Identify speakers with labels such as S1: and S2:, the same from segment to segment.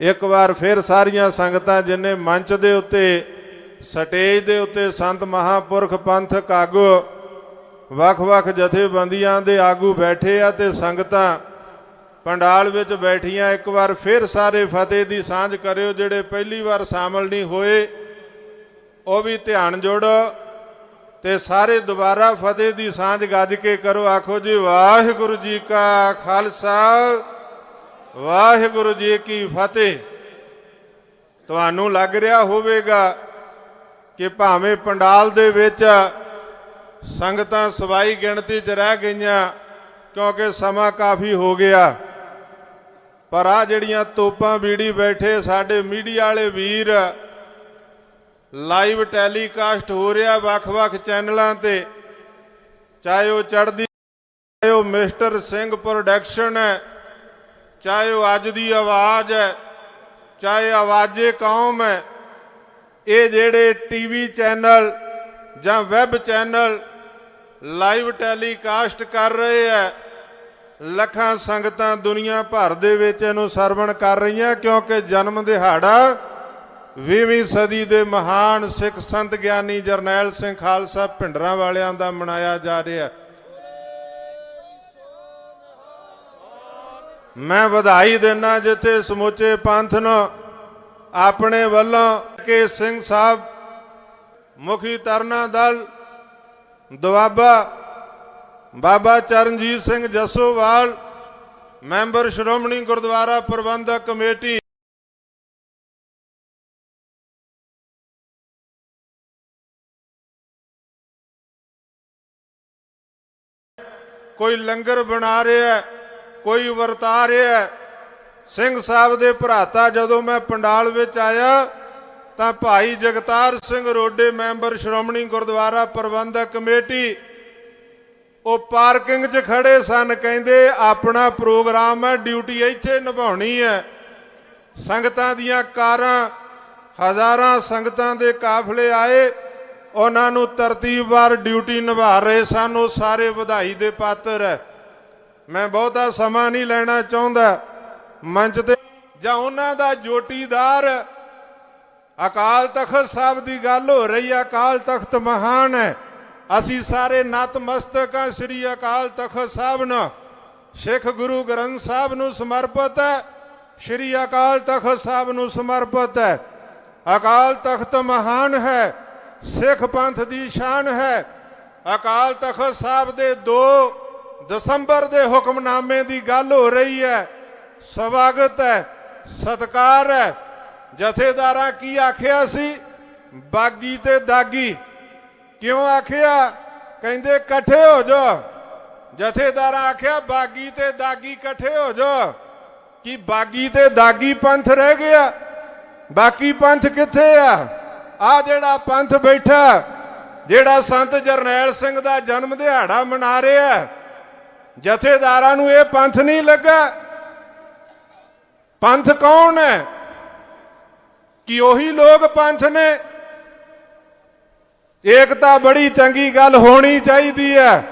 S1: ਇੱਕ ਵਾਰ ਫਿਰ ਸਾਰੀਆਂ ਸੰਗਤਾਂ ਜਿਨੇ ਮੰਚ ਦੇ ਉੱਤੇ, ਸਟੇਜ ਦੇ ਉੱਤੇ ਸੰਤ ਮਹਾਪੁਰਖ ਪੰਥਕ ਆਗੂ ਵੱਖ-ਵੱਖ ਜਥੇਬੰਦੀਆਂ ਦੇ ਆਗੂ ਬੈਠੇ ਆ ਤੇ ਸੰਗਤਾਂ ਪੰਡਾਲ ਵਿੱਚ ਬੈਠੀਆਂ, ਇੱਕ ਵਾਰ ਫਿਰ ਸਾਰੇ ਫਤਿਹ ਦੀ ਸਾਂਝ ਕਰਿਓ, ਜਿਹੜੇ ਪਹਿਲੀ ਵਾਰ ਸ਼ਾਮਲ ਨਹੀਂ ਹੋਏ, ਉਹ ਵੀ ਧਿਆਨ ਜੋੜੋ ਤੇ ਸਾਰੇ ਦੁਬਾਰਾ ਫਤਿਹ ਦੀ ਸਾਂਝ ਗੱਜ ਕੇ ਕਰੋ, ਆਖੋ ਜੀ ਵਾਹਿਗੁਰੂ ਜੀ ਕਾ ਖਾਲਸਾ। ਵਾਹਿਗੁਰੂ ਜੀ ਕੀ ਫਤਿਹ। ਤੁਹਾਨੂੰ ਲੱਗ ਰਿਹਾ ਹੋਵੇਗਾ ਕਿ ਭਾਵੇਂ ਪੰਡਾਲ ਦੇ ਵਿੱਚ ਸੰਗਤਾਂ ਸਵਾਈ ਗਿਣਤੀ 'ਚ ਰਹਿ ਗਈਆਂ, ਕਿਉਂਕਿ ਸਮਾਂ ਕਾਫੀ ਹੋ ਗਿਆ। ਪਰ ਆ ਜਿਹੜੀਆਂ ਤੋਪਾਂ ਬੀੜੀ ਬੈਠੇ ਸਾਡੇ ਮੀਡੀਆ ਵਾਲੇ ਵੀਰ, ਲਾਈਵ ਟੈਲੀਕਾਸਟ ਹੋ ਰਿਹਾ ਵੱਖ-ਵੱਖ ਚੈਨਲਾਂ ਤੇ, ਚਾਹੇ ਉਹ ਚੜ੍ਹਦੀ ਚਾਹੇ ਉਹ ਮਿਸਟਰ ਸਿੰਘ ਪ੍ਰੋਡਕਸ਼ਨ ਹੈ ਚਾਹੇ ਉਹ ਅੱਜ ਦੀ ਆਵਾਜ਼ ਹੈ, ਚਾਹੇ ਆਵਾਜ਼ੇ ਕੌਮ ਹੈ, ਇਹ ਜਿਹੜੇ ਟੀਵੀ ਚੈਨਲ ਜਾਂ ਵੈਬ ਚੈਨਲ ਲਾਈਵ ਟੈਲੀਕਾਸਟ ਕਰ ਰਹੇ ਹੈ, ਲੱਖਾਂ ਸੰਗਤਾਂ ਦੁਨੀਆ ਭਰ ਦੇ ਵਿੱਚ ਇਹਨੂੰ ਸਰਵਣ ਕਰ ਰਹੀਆਂ ਕਿਉਂਕਿ ਜਨਮ ਦਿਹਾੜਾ 20ਵੀਂ ਸਦੀ ਦੇ ਮਹਾਨ ਸਿੱਖ ਸੰਤ ਗਿਆਨੀ ਜਰਨੈਲ ਸਿੰਘ ਖਾਲਸਾ ਭਿੰਡਰਾਂ ਵਾਲਿਆਂ ਦਾ ਮਨਾਇਆ ਜਾ ਰਿਹਾ ਹੈ। ਮੈਂ ਵਧਾਈ ਦਿੰਦਾ ਜਿੱਥੇ ਸਮੁੱਚੇ ਪੰਥ ਨੂੰ ਆਪਣੇ ਵੱਲੋਂ ਕੇ ਸਿੰਘ ਸਾਹਿਬ ਮੁਖੀ ਤਰਨਾ ਦਲ ਦੁਆਬਾ ਬਾਬਾ ਚਰਨਜੀਤ ਸਿੰਘ ਜੱਸੋਵਾਲ ਮੈਂਬਰ ਸ਼੍ਰੋਮਣੀ ਗੁਰਦੁਆਰਾ ਪ੍ਰਬੰਧਕ ਕਮੇਟੀ। ਕੋਈ ਲੰਗਰ ਬਣਾ ਰਿਹਾ ਹੈ, ਕੋਈ ਵਰਤਾ ਰਿਹਾ ਸਿੰਘ ਸਾਹਿਬ ਦੇ ਭਰਾਤਾ, ਜਦੋਂ ਮੈਂ ਪੰਡਾਲ ਵਿੱਚ ਆਇਆ, ਤਾਂ ਭਾਈ ਜਗਤਾਰ ਸਿੰਘ ਰੋਡੇ ਮੈਂਬਰ ਸ਼੍ਰੋਮਣੀ ਗੁਰਦੁਆਰਾ ਪ੍ਰਬੰਧਕ ਕਮੇਟੀ, ਉਹ ਪਾਰਕਿੰਗ 'ਚ ਖੜੇ ਸਨ, ਕਹਿੰਦੇ, ਆਪਣਾ ਪ੍ਰੋਗਰਾਮ ਹੈ, ਡਿਊਟੀ ਇੱਥੇ ਨਿਭਾਉਣੀ ਹੈ। ਸੰਗਤਾਂ ਦੀਆਂ ਕਾਰਾਂ, ਹਜ਼ਾਰਾਂ ਸੰਗਤਾਂ ਦੇ ਕਾਫਲੇ ਆਏ, ਉਹਨਾਂ ਨੂੰ ਤਰਤੀਬਵਾਰ ਡਿਊਟੀ ਨਿਭਾ ਰਹੇ ਸਨ, ਉਹ ਸਾਰੇ ਵਧਾਈ ਦੇ ਪਾਤਰ ਹੈ। ਮੈਂ ਬਹੁਤਾ ਸਮਾਂ ਨਹੀਂ ਲੈਣਾ ਚਾਹੁੰਦਾ। ਮੰਚ ਤੇ ਜਾਂ ਉਹਨਾਂ ਦਾ ਜੋਟੀਦਾਰ। ਅਕਾਲ ਤਖਤ ਸਾਹਿਬ ਦੀ ਗੱਲ ਹੋ ਰਹੀ ਹੈ ਅਕਾਲ ਤਖਤ ਮਹਾਨ ਹੈ। ਅਸੀਂ ਸਾਰੇ ਨਤਮਸਤਕ ਹਾਂ ਸ੍ਰੀ ਅਕਾਲ ਤਖਤ ਸਾਹਿਬ ਨੂੰ। ਸਿੱਖ ਗੁਰੂ ਗ੍ਰੰਥ ਸਾਹਿਬ ਨੂੰ ਸਮਰਪਿਤ ਹੈ। ਸ੍ਰੀ ਅਕਾਲ ਤਖਤ ਸਾਹਿਬ ਨੂੰ ਸਮਰਪਿਤ ਹੈ। ਅਕਾਲ ਤਖਤ ਮਹਾਨ ਹੈ। ਸਿੱਖ ਪੰਥ ਦੀ ਸ਼ਾਨ ਹੈ। ਅਕਾਲ ਤਖਤ ਸਾਹਿਬ ਦੇ ਦੋ ਦਸੰਬਰ ਦੇ ਹੁਕਮਨਾਮੇ ਦੀ ਗੱਲ ਹੋ ਰਹੀ ਹੈ। ਸਵਾਗਤ ਹੈ, ਸਤਕਾਰ ਹੈ। ਜਥੇਦਾਰਾਂ ਕੀ ਆਖਿਆ ਸੀ? ਬਾਗੀ ਤੇ ਦਾਗੀ। ਕਿਉਂ ਆਖਿਆ? ਕਹਿੰਦੇ ਇਕੱਠੇ ਹੋ ਜਾ। ਜਥੇਦਾਰਾਂ ਆਖਿਆ, ਬਾਗੀ ਤੇ ਦਾਗੀ ਇਕੱਠੇ ਹੋ ਜਾ। ਕਿ ਬਾਗੀ ਤੇ ਦਾਗੀ ਪੰਥ ਰਹਿ ਗਿਆ? ਬਾਕੀ ਪੰਥ ਕਿੱਥੇ ਆ? ਆ ਜਿਹੜਾ ਪੰਥ ਬੈਠਾ, ਜਿਹੜਾ ਸੰਤ ਜਰਨੈਲ ਸਿੰਘ ਦਾ ਜਨਮ ਦਿਹਾੜਾ ਮਨਾ ਰਿਹਾ ਜਥੇਦਾਰਾਂ ਨੂੰ ਇਹ ਪੰਥ ਨਹੀਂ ਲੱਗਾ। ਪੰਥ ਕੌਣ ਹੈ? ਕਿ ਉਹੀ ਲੋਕ ਪੰਥ ਨੇ? ਏਕਤਾ ਬੜੀ ਚੰਗੀ ਗੱਲ ਹੋਣੀ ਚਾਹੀਦੀ ਹੈ।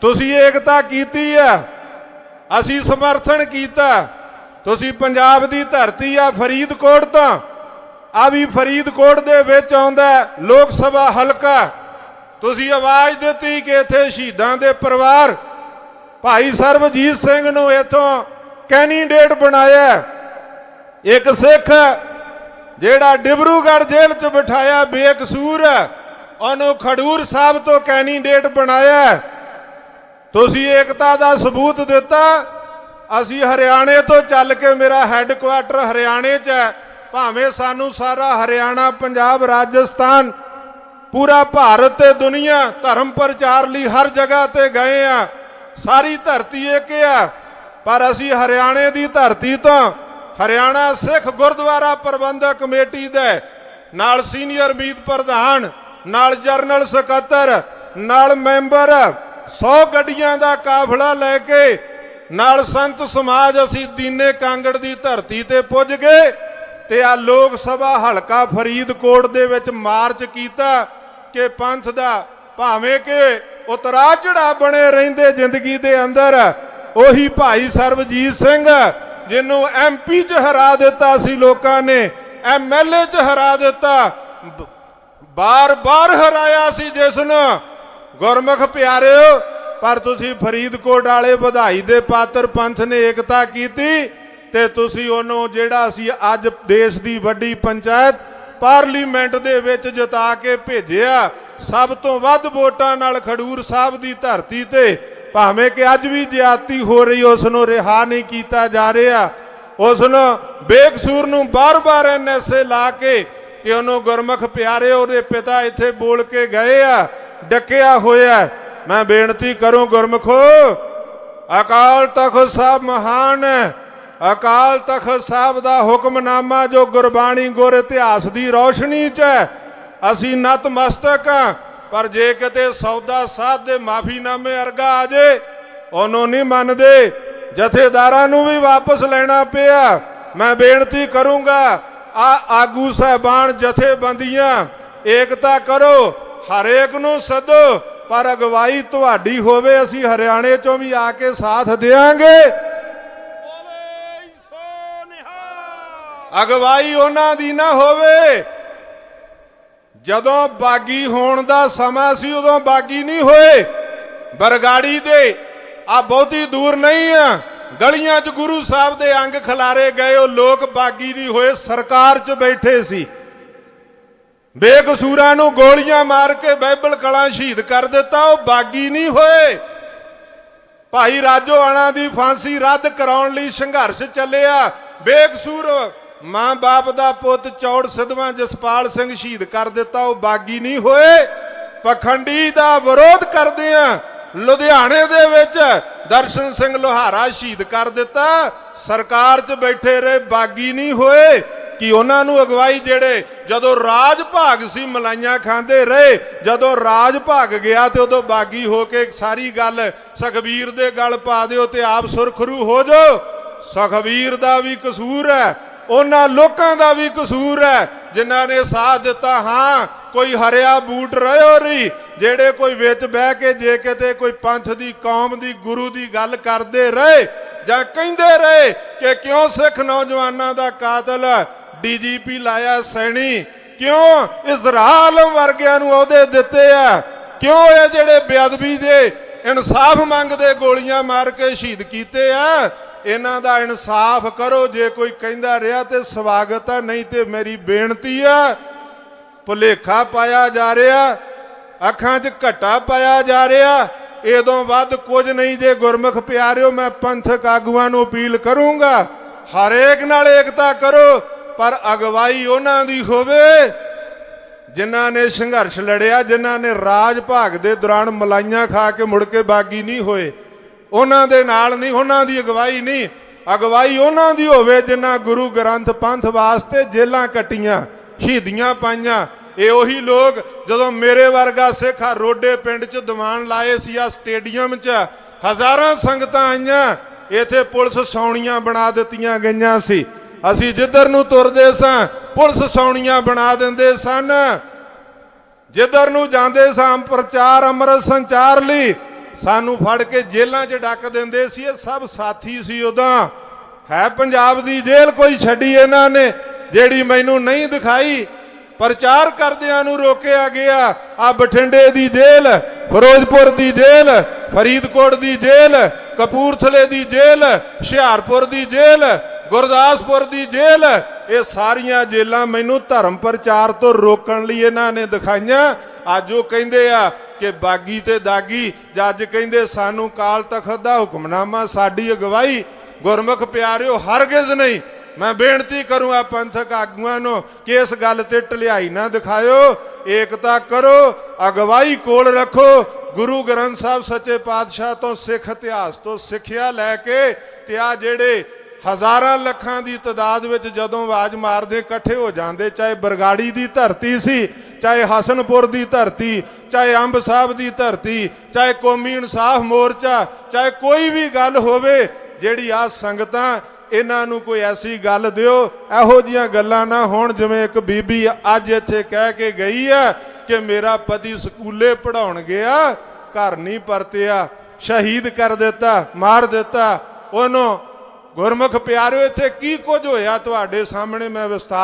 S1: ਤੁਸੀਂ ਏਕਤਾ ਕੀਤੀ ਹੈ। ਅਸੀਂ ਸਮਰਥਨ ਕੀਤਾ। ਤੁਸੀਂ ਪੰਜਾਬ ਦੀ ਧਰਤੀ ਆ ਫਰੀਦਕੋਟ ਤੋਂ। ਆ ਵੀ ਫਰੀਦਕੋਟ ਦੇ ਵਿੱਚ ਆਉਂਦਾ ਲੋਕ ਸਭਾ ਹਲਕਾ। ਤੁਸੀਂ ਆਵਾਜ਼ ਦਿੱਤੀ ਕਿ ਇੱਥੇ ਸ਼ਹੀਦਾਂ ਦੇ ਪਰਿਵਾਰ ਭਾਈ ਸਰਬਜੀਤ ਸਿੰਘ ਨੂੰ ਇੱਥੋਂ ਕੈਂਡੀਡੇਟ ਬਣਾਇਆ ਇੱਕ ਸਿੱਖ ਜਿਹੜਾ ਡਿਬਰੂਗੜ੍ਹ ਜੇਲ੍ਹ 'ਚ ਬਿਠਾਇਆ ਬੇਕਸੂਰ, ਉਹਨੂੰ ਖਡੂਰ ਸਾਹਿਬ ਤੋਂ ਕੈਂਡੀਡੇਟ ਬਣਾਇਆ ਤੁਸੀਂ ਏਕਤਾ ਦਾ ਸਬੂਤ ਦਿੱਤਾ, ਅਸੀਂ ਹਰਿਆਣੇ ਤੋਂ ਚੱਲ ਕੇ ਮੇਰਾ ਹੈੱਡਕੁਆਟਰ ਹਰਿਆਣੇ 'ਚ ਹੈ। ਭਾਵੇਂ ਸਾਨੂੰ ਸਾਰਾ ਹਰਿਆਣਾ, ਪੰਜਾਬ, ਰਾਜਸਥਾਨ, ਪੂਰਾ ਭਾਰਤ ਤੇ ਦੁਨੀਆ ਧਰਮ ਪ੍ਰਚਾਰ ਲਈ ਹਰ ਜਗ੍ਹਾ ਤੇ ਗਏ ਆ ਸਾਰੀ ਧਰਤੀ ਇੱਕ ਆ। ਪਰ ਅਸੀਂ ਹਰਿਆਣੇ ਦੀ ਧਰਤੀ ਤੋਂ ਹਰਿਆਣਾ ਸਿੱਖ ਗੁਰਦੁਆਰਾ ਪ੍ਰਬੰਧਕ ਕਮੇਟੀ ਦੇ, ਨਾਲ ਸੀਨੀਅਰ ਮੀਤ ਪ੍ਰਧਾਨ, ਨਾਲ ਜਰਨਲ ਸਕੱਤਰ, ਨਾਲ ਮੈਂਬਰ 100 ਗੱਡੀਆਂ ਦਾ ਕਾਫਲਾ ਲੈ ਕੇ, ਨਾਲ ਸੰਤ ਸਮਾਜ ਅਸੀਂ ਦੀਨੇ ਕਾਂਗੜ ਦੀ ਧਰਤੀ ਤੇ ਪੁੱਜ ਗਏ ਤੇ ਆ ਲੋਕ ਸਭਾ ਹਲਕਾ ਫਰੀਦਕੋਟ ਦੇ ਵਿੱਚ ਮਾਰਚ ਕੀਤਾ ਕਿ ਪੰਥ ਦਾ ਭਾਵੇਂ ਕਿ ਉਤਰਾ ਚੜਾ ਬਣੇ ਰਹਿੰਦੇ ਜ਼ਿੰਦਗੀ ਦੇ ਅੰਦਰ। ਉਹੀ ਭਾਈ ਸਰਬਜੀਤ ਸਿੰਘ, ਜਿਹਨੂੰ ਐਮਪੀ 'ਚ ਹਰਾ ਦਿੱਤਾ ਸੀ ਲੋਕਾਂ ਨੇ ਐਮਐਲਏ 'ਚ ਹਰਾ ਦਿੱਤਾ। ਬਾਰ-ਬਾਰ ਹਰਾਇਆ ਸੀ ਜਿਸ ਨੂੰ। ਗੁਰਮੁਖ ਪਿਆਰਿਓ, ਪਰ ਤੁਸੀਂ ਫਰੀਦਕੋਟ ਵਾਲੇ ਵਧਾਈ ਦੇ ਪਾਤਰ ਪੰਥ ਨੇ ਏਕਤਾ ਕੀਤੀ ਤੇ ਤੁਸੀਂ ਉਹਨੂੰ ਜਿਹੜਾ ਸੀ ਅੱਜ ਦੇਸ਼ ਦੀ ਵੱਡੀ ਪੰਚਾਇਤ ਪਾਰਲੀਮੈਂਟ ਦੇ ਵਿੱਚ ਜਿਤਾ ਕੇ ਭੇਜਿਆ। ਸਭ ਤੋਂ ਵੱਧ ਵੋਟਾਂ ਨਾਲ ਖਡੂਰ ਸਾਹਿਬ ਦੀ ਧਰਤੀ ਤੇ, ਭਾਵੇਂ ਕਿ ਅੱਜ ਵੀ ਜ਼ਿਆਦਤੀ ਹੋ ਰਹੀ ਉਸ ਨੂੰ ਰਿਹਾ ਨਹੀਂ ਕੀਤਾ ਜਾ ਰਿਹਾ। ਉਸ ਨੂੰ ਬੇਕਸੂਰ ਨੂੰ ਬਾਰ-ਬਾਰ ਐਨਐਸਏ ਲਾ ਕੇ ਕਿ ਉਹਨੂੰ ਗੁਰਮੁਖ ਪਿਆਰੇ ਉਹਦੇ ਪਿਤਾ ਇੱਥੇ ਬੋਲ ਕੇ ਗਏ ਆ, ਡੱਕਿਆ ਹੋਇਆ ਮੈਂ ਬੇਨਤੀ ਕਰੂੰ ਗੁਰਮੁਖੋ, ਅਕਾਲ ਤਖਤ ਸਾਹਿਬ ਮਹਾਨ ਹੈ। ਅਕਾਲ ਤਖਤ ਸਾਹਿਬ ਦਾ ਹੁਕਮਨਾਮਾ ਜੋ ਗੁਰਬਾਣੀ ਗੁਰ ਇਤਿਹਾਸ ਦੀ ਰੌਸ਼ਨੀ 'ਚ ਹੈ। ਅਸੀਂ ਨਤਮਸਤਕ ਹਾਂ ਪਰ ਜੇ ਕਿਤੇ ਸੌਦਾ ਸਾਧ ਦੇ ਮਾਫੀਨਾਮੇ ਅਰਗਾ ਆ ਜੇ ਉਹਨੂੰ ਨਹੀਂ ਮੰਨਦੇ। ਜਥੇਦਾਰਾਂ ਨੂੰ ਵੀ ਵਾਪਸ ਲੈਣਾ ਪਿਆ। ਮੈਂ ਬੇਨਤੀ ਕਰੂੰਗਾ ਆ ਆਗੂ ਸਹਿਬਾਨ ਜਥੇਬੰਦੀਆਂ ਏਕਤਾ ਕਰੋ ਹਰੇਕ ਨੂੰ ਸੱਦੋ ਪਰ ਅਗਵਾਈ ਤੁਹਾਡੀ ਹੋਵੇ ਅਸੀਂ ਹਰਿਆਣੇ ਚੋਂ ਵੀ ਆ ਕੇ ਸਾਥ ਦੇਾਂਗੇ ਅਗਵਾਈ ਉਹਨਾਂ ਦੀ ਨਾ ਹੋਵੇ। ਜਦੋਂ ਬਾਗੀ ਹੋਣ ਦਾ ਸਮਾਂ ਸੀ, ਉਦੋਂ ਬਾਗੀ ਨਹੀਂ ਹੋਏ। ਬਰਗਾੜੀ ਦੇ ਆ ਬਹੁਤੀ ਦੂਰ ਨਹੀਂ ਆ। ਗਲੀਆਂ 'ਚ ਗੁਰੂ ਸਾਹਿਬ ਦੇ ਅੰਗ ਖਿਲਾਰੇ ਗਏ, ਉਹ ਲੋਕ ਬਾਗੀ ਨਹੀਂ ਹੋਏ, ਸਰਕਾਰ 'ਚ ਬੈਠੇ ਸੀ। ਬੇਕਸੂਰਾਂ ਨੂੰ ਗੋਲੀਆਂ ਮਾਰ ਕੇ ਬਾਈਬਲ ਕਲਾਂ ਸ਼ਹੀਦ ਕਰ ਦਿੱਤਾ, ਉਹ ਬਾਗੀ ਨਹੀਂ ਹੋਏ। ਭਾਈ ਰਾਜੋ ਆਣਾ ਦੀ ਫਾਂਸੀ ਰੱਦ ਕਰਾਉਣ ਲਈ ਸੰਘਰਸ਼ ਚੱਲਿਆ। ਬੇਕਸੂਰ ਮਾਂ-ਬਾਪ ਦਾ ਪੁੱਤ ਚੌੜ ਸਿੱਧਵਾਂ ਜਸਪਾਲ ਸਿੰਘ ਸ਼ਹੀਦ ਕਰ ਦਿੱਤਾ, ਉਹ ਬਾਗੀ ਨਹੀਂ ਹੋਏ। ਪਖੰਡੀ ਦਾ ਵਿਰੋਧ ਕਰਦੇ ਆ। ਲੁਧਿਆਣੇ ਦੇ ਵਿੱਚ ਦਰਸ਼ਨ ਸਿੰਘ ਲੋਹਾਰਾ ਸ਼ਹੀਦ ਕਰ ਦਿੱਤਾ। ਸਰਕਾਰ 'ਚ ਬੈਠੇ ਰਹੇ, ਬਾਗੀ ਨਹੀਂ ਹੋਏ। ਕਿ ਉਹਨਾਂ ਨੂੰ ਅਗਵਾਈ ਜਿਹੜੇ ਜਦੋਂ ਰਾਜ ਭਾਗ ਸੀ, ਮਲਾਈਆਂ ਖਾਂਦੇ ਰਹੇ, ਜਦੋਂ ਰਾਜ ਭਾਗ ਗਿਆ ਤੇ ਉਦੋਂ ਬਾਗੀ ਹੋ ਕੇ ਸਾਰੀ ਗੱਲ ਸੁਖਬੀਰ ਦੇ ਗਲ ਪਾ ਦਿਓ ਤੇ ਆਪ ਸੁਰਖਰੂ ਹੋ ਜਾਓ। ਸੁਖਬੀਰ ਦਾ ਵੀ ਕਸੂਰ ਹੈ। ਉਹਨਾਂ ਲੋਕਾਂ ਦਾ ਵੀ ਕਸੂਰ ਹੈ, ਜਿਨ੍ਹਾਂ ਨੇ ਸਾਥ ਦਿੱਤਾ, ਹਾਂ, ਕੋਈ ਹਰਿਆ ਬੂਟ ਰਹਿਓ ਰਹੀ ਜਿਹੜੇ ਕੋਈ ਵਿੱਚ ਬਹਿ ਕੇ ਜੇ ਕਿਤੇ ਕੋਈ ਪੰਥ ਦੀ, ਕੌਮ ਦੀ, ਗੁਰੂ ਦੀ ਗੱਲ ਕਰਦੇ ਰਹੇ, ਜਾਂ ਕਹਿੰਦੇ ਰਹੇ ਕਿ ਕਿਉਂ ਸਿੱਖ ਨੌਜਵਾਨਾਂ ਦਾ ਕਾਤਲ ਡੀਜੀਪੀ ਲਾਇਆ ਸੈਣੀ, ਕਿਉਂ ਇਜ਼ਰਾਇਲ ਵਰਗਿਆਂ ਨੂੰ ਅਹੁਦੇ ਦਿੱਤੇ ਆ, ਕਿਉਂ ਇਹ ਜਿਹੜੇ ਬੇਅਦਬੀ ਦੇ ਇਨਸਾਫ ਮੰਗਦੇ ਗੋਲੀਆਂ ਮਾਰ ਕੇ ਸ਼ਹੀਦ ਕੀਤੇ ਆ ਇਹਨਾਂ ਦਾ ਇਨਸਾਫ ਕਰੋ, ਜੇ ਕੋਈ ਕਹਿੰਦਾ ਰਿਹਾ ਤੇ ਸਵਾਗਤ ਹੈ ਨਹੀਂ ਤੇ ਮੇਰੀ ਬੇਨਤੀ ਆ, ਭੁਲੇਖਾ ਪਾਇਆ ਜਾ ਰਿਹਾ, ਅੱਖਾਂ 'ਚ ਘਟਾ ਪਾਇਆ ਜਾ ਰਿਹਾ ਇਦੋਂ ਵੱਧ ਕੁਝ ਨਹੀਂ ਜੇ ਗੁਰਮੁਖ ਪਿਆਰਿਓ, ਮੈਂ ਪੰਥਕ ਆਗੂਆਂ ਨੂੰ ਅਪੀਲ ਕਰੂੰਗਾ, ਹਰੇਕ ਨਾਲ ਏਕਤਾ ਕਰੋ, ਪਰ ਅਗਵਾਈ ਉਹਨਾਂ ਦੀ ਹੋਵੇ, ਜਿਨ੍ਹਾਂ ਨੇ ਸੰਘਰਸ਼ ਲੜਿਆ, ਜਿਨ੍ਹਾਂ ਨੇ ਰਾਜ ਭਾਗ ਦੇ ਦੌਰਾਨ ਮਲਾਈਆਂ ਖਾ ਕੇ ਮੁੜ ਕੇ ਬਾਗੀ ਨਹੀਂ ਹੋਏ ਉਹਨਾਂ ਦੇ ਨਾਲ ਨਹੀਂ, ਉਹਨਾਂ ਦੀ ਅਗਵਾਈ ਨਹੀਂ। ਅਗਵਾਈ ਉਹਨਾਂ ਦੀ ਹੋਵੇ ਜਿਨ੍ਹਾਂ ਗੁਰੂ ਗ੍ਰੰਥ ਪੰਥ ਵਾਸਤੇ ਜੇਲਾਂ ਕੱਟੀਆਂ, ਸ਼ਹੀਦੀਆਂ ਪਾਈਆਂ। ਇਹ ਉਹੀ ਲੋਕ ਜਦੋਂ ਮੇਰੇ ਵਰਗਾ ਸਿੱਖ ਆ ਰੋਡੇ ਪਿੰਡ 'ਚ ਦੀਵਾਨ ਲਾਏ ਸੀ, ਆ ਸਟੇਡੀਅਮ 'ਚ, ਹਜ਼ਾਰਾਂ ਸੰਗਤਾਂ ਆਈਆਂ, ਇੱਥੇ ਪੁਲਿਸ ਸੌਣੀਆਂ ਬਣਾ ਦਿੱਤੀਆਂ ਗਈਆਂ ਸੀ। ਅਸੀਂ ਜਿੱਧਰ ਨੂੰ ਤੁਰਦੇ ਸਾਂ, ਪੁਲਿਸ ਸੌਣੀਆਂ ਬਣਾ ਦਿੰਦੇ ਸਨ। ਜਿੱਧਰ ਨੂੰ ਜਾਂਦੇ ਸਾਂ, ਪ੍ਰਚਾਰ, ਅੰਮ੍ਰਿਤ ਸੰਚਾਰ ਲਈ ਸਾਨੂੰ ਫੜ ਕੇ ਜੇਲ੍ਹਾਂ 'ਚ ਡੱਕ ਦਿੰਦੇ ਸੀ, ਇਹ ਸਭ ਸਾਥੀ ਸੀ ਉਦਾਂ ਹੈ ਪੰਜਾਬ ਦੀ ਜੇਲ੍ਹ ਕੋਈ ਛੱਡੀ ਇਹਨਾਂ ਨੇ, ਜਿਹੜੀ ਮੈਨੂੰ ਨਹੀਂ ਦਿਖਾਈ। ਪ੍ਰਚਾਰ ਕਰਦਿਆਂ ਨੂੰ ਰੋਕਿਆ ਗਿਆ ਆ ਬਠਿੰਡੇ ਦੀ ਜੇਲ੍ਹ, ਫਿਰੋਜ਼ਪੁਰ ਦੀ ਜੇਲ੍ਹ, ਫਰੀਦਕੋਟ ਦੀ ਜੇਲ੍ਹ, ਕਪੂਰਥਲੇ ਦੀ ਜੇਲ੍ਹ, ਹੁਸ਼ਿਆਰਪੁਰ ਦੀ ਜੇਲ੍ਹ, ਗੁਰਦਾਸਪੁਰ ਦੀ ਜੇਲ੍ਹ। ਇਹ ਸਾਰੀਆਂ ਜੇਲ੍ਹਾਂ ਮੈਨੂੰ ਧਰਮ ਪ੍ਰਚਾਰ ਤੋਂ ਰੋਕਣ ਲਈ ਇਹਨਾਂ ਨੇ ਦਿਖਾਈਆਂ। ਅੱਜ ਉਹ ਕਹਿੰਦੇ ਆ ਕਿ ਬਾਗੀ ਤੇ ਦਾਗੀ। ਜੱਜ ਕਹਿੰਦੇ, ਸਾਨੂੰ ਕਾਲ ਤਖਤ ਦਾ ਹੁਕਮਨਾਮਾ, ਸਾਡੀ ਅਗਵਾਈ। ਗੁਰਮੁਖ ਪਿਆਰਿਓ, ਹਰਗਿਜ਼ ਨਹੀਂ। ਮੈਂ ਬੇਨਤੀ ਕਰੂੰ ਆ ਪੰਥਕ ਆਗੂਆਂ ਨੂੰ ਕਿ ਇਸ ਗੱਲ ਤੇ ਢਲਿਆਈ ਨਾ ਦਿਖਾਇਓ। ਏਕਤਾ ਕਰੋ, ਅਗਵਾਈ ਕੋਲ ਰੱਖੋ। ਗੁਰੂ ਗ੍ਰੰਥ ਸਾਹਿਬ ਸੱਚੇ ਪਾਤਸ਼ਾਹ ਤੋਂ ਸਿੱਖ ਇਤਿਹਾਸ ਤੋਂ ਸਿੱਖਿਆ ਲੈ ਕੇ ਤੇ ਆ ਜਿਹੜੇ ਹਜ਼ਾਰਾਂ ਲੱਖਾਂ ਦੀ ਤਾਦਾਦ ਵਿੱਚ ਜਦੋਂ ਆਵਾਜ਼ ਮਾਰਦੇ ਇਕੱਠੇ ਹੋ ਜਾਂਦੇ, ਚਾਹੇ ਬਰਗਾੜੀ ਦੀ ਧਰਤੀ ਸੀ, ਚਾਹੇ ਹਸਨਪੁਰ ਦੀ ਧਰਤੀ, ਚਾਹੇ ਅੰਬ ਸਾਹਿਬ ਦੀ ਧਰਤੀ, ਚਾਹੇ ਕੌਮੀ ਇਨਸਾਫ ਮੋਰਚਾ, ਚਾਹੇ ਕੋਈ ਵੀ ਗੱਲ ਹੋਵੇ, ਜਿਹੜੀ ਆ ਸੰਗਤਾਂ, ਇਹਨਾਂ ਨੂੰ ਕੋਈ ਐਸੀ ਗੱਲ ਦਿਓ, ਇਹੋ ਜੀਆਂ ਗੱਲਾਂ ਨਾ ਹੋਣ, ਜਿਵੇਂ ਇੱਕ ਬੀਬੀ ਅੱਜ ਇੱਥੇ ਕਹਿ ਕੇ ਗਈ ਹੈ ਕਿ ਮੇਰਾ ਪਤੀ ਸਕੂਲੇ ਪੜਾਉਣ ਗਿਆ, ਘਰ ਨਹੀਂ ਪਰਤਿਆ, ਸ਼ਹੀਦ ਕਰ ਦਿੱਤਾ, ਮਾਰ ਦਿੱਤਾ, ਉਹਨੂੰ ਗੁਰਮੁਖ ਪਿਆਰਿਓ ਇੱਥੇ ਕੀ ਕੁਝ ਹੋਇਆ ਤੁਹਾਡੇ ਸਾਹਮਣੇ? ਮੈਂ ਵਿਸਤਾਰ